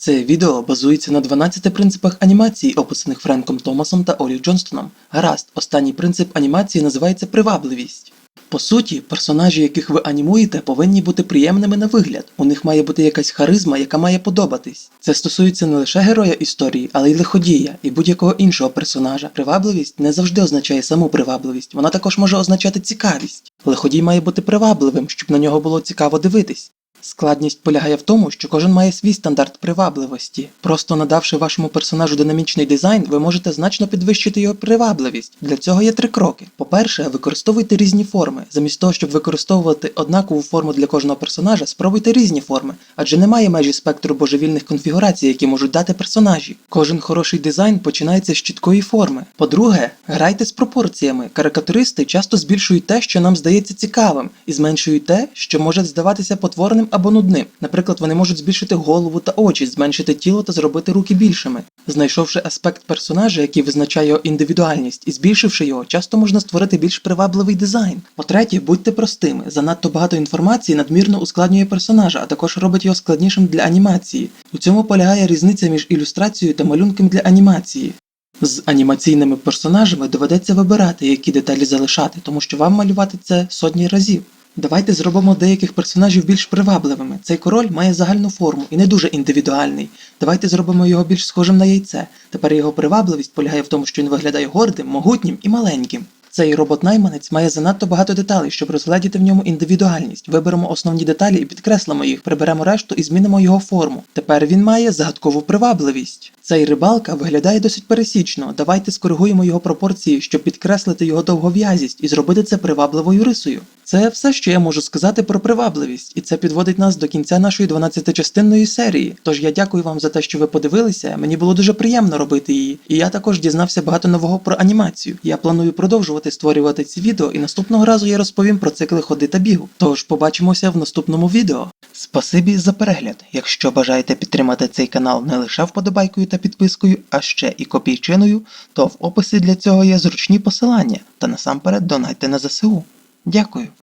Це відео базується на 12 принципах анімації, описаних Френком Томасом та Олі Джонстоном. Гаразд, останній принцип анімації називається привабливість. По суті, персонажі, яких ви анімуєте, повинні бути приємними на вигляд. У них має бути якась харизма, яка має подобатись. Це стосується не лише героя історії, але й лиходія і будь-якого іншого персонажа. Привабливість не завжди означає саму привабливість, вона також може означати цікавість. Лиходій має бути привабливим, щоб на нього було цікаво дивитись. Складність полягає в тому, що кожен має свій стандарт привабливості. Просто надавши вашому персонажу динамічний дизайн, ви можете значно підвищити його привабливість. Для цього є три кроки. По-перше, використовуйте різні форми. Замість того, щоб використовувати однакову форму для кожного персонажа, спробуйте різні форми, адже немає межі спектру божевільних конфігурацій, які можуть дати персонажі. Кожен хороший дизайн починається з чіткої форми. По-друге, грайте з пропорціями. Карикатуристи часто збільшують те, що нам здається цікавим, і зменшують те, що може здаватися потворним або нудним. Наприклад, вони можуть збільшити голову та очі, зменшити тіло та зробити руки більшими. Знайшовши аспект персонажа, який визначає його індивідуальність, і збільшивши його, часто можна створити більш привабливий дизайн. По-третє, будьте простими. Занадто багато інформації надмірно ускладнює персонажа, а також робить його складнішим для анімації. У цьому полягає різниця між ілюстрацією та малюнком для анімації. З анімаційними персонажами доведеться вибирати, які деталі залишати, тому що вам малювати це сотні разів. Давайте зробимо деяких персонажів більш привабливими. Цей король має загальну форму і не дуже індивідуальний. Давайте зробимо його більш схожим на яйце. Тепер його привабливість полягає в тому, що він виглядає гордим, могутнім і маленьким. Цей робот-найманець має занадто багато деталей, щоб розгледіти в ньому індивідуальність. Виберемо основні деталі і підкреслимо їх, приберемо решту і змінимо його форму. Тепер він має загадкову привабливість. Цей рибалка виглядає досить пересічно. Давайте скоригуємо його пропорції, щоб підкреслити його довгов'язість і зробити це привабливою рисою. Це все, що я можу сказати про привабливість, і це підводить нас до кінця нашої 12-частинної серії. Тож я дякую вам за те, що ви подивилися. Мені було дуже приємно робити її, і я також дізнався багато нового про анімацію. Я планую продовжувати створювати ці відео, і наступного разу я розповім про цикли ходи та бігу. Тож побачимося в наступному відео. Спасибі за перегляд. Якщо бажаєте підтримати цей канал не лише вподобайкою та підпискою, а ще і копійчиною, то в описі для цього є зручні посилання та насамперед донайте на ЗСУ. Дякую.